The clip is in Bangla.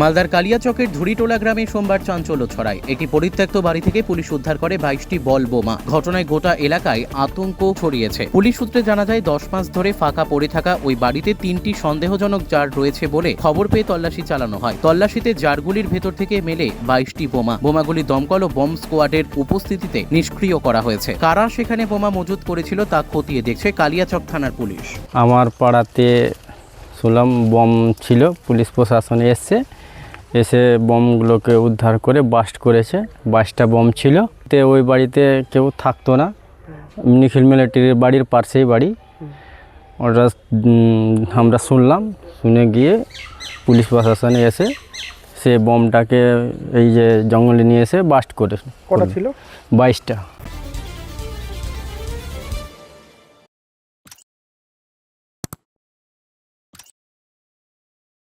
মালদার কালিয়াচকের ধুরিটোলা গ্রামে সোমবার চাঞ্চল্য ছড়ায়। একটি পরিত্যক্ত বাড়ি থেকে পুলিশ উদ্ধার করে বাইশটি বল বোমা। ঘটনায় গোটা এলাকায় আতঙ্ক ছড়িয়েছে। পুলিশ সূত্রে জানা যায়, দশ মাস ধরে ফাঁকা পড়ে থাকা ওই বাড়িতে তিনটি সন্দেহজনক জার রয়েছে বলে খবর পেয়ে তল্লাশি চালানো হয়। তল্লাশিতে জারগুলির ভেতর থেকে মেলে বাইশটি বোমা। বোমাগুলি দমকল ও বম্ব স্কোয়াডের উপস্থিতিতে নিষ্ক্রিয় করা হয়েছে। কারা সেখানে বোমা মজুত করেছিল তা খতিয়ে দেখছে কালিয়াচক থানার পুলিশ। আমার পাড়াতে শুনলাম বম ছিল। পুলিশ প্রশাসন এসছে। এসে বমগুলোকে উদ্ধার করে বাস্ট করেছে। বাইশটা বম ছিল। তে ওই বাড়িতে কেউ থাকতো না। নিখিল মিলিটারির বাড়ির পাশেই বাড়ি। ওটা আমরা শুনলাম। শুনে গিয়ে পুলিশ প্রশাসনে এসে সে বমটাকে এই যে জঙ্গলে নিয়ে এসে বাস্ট করে কটা ছিল? বাইশটা।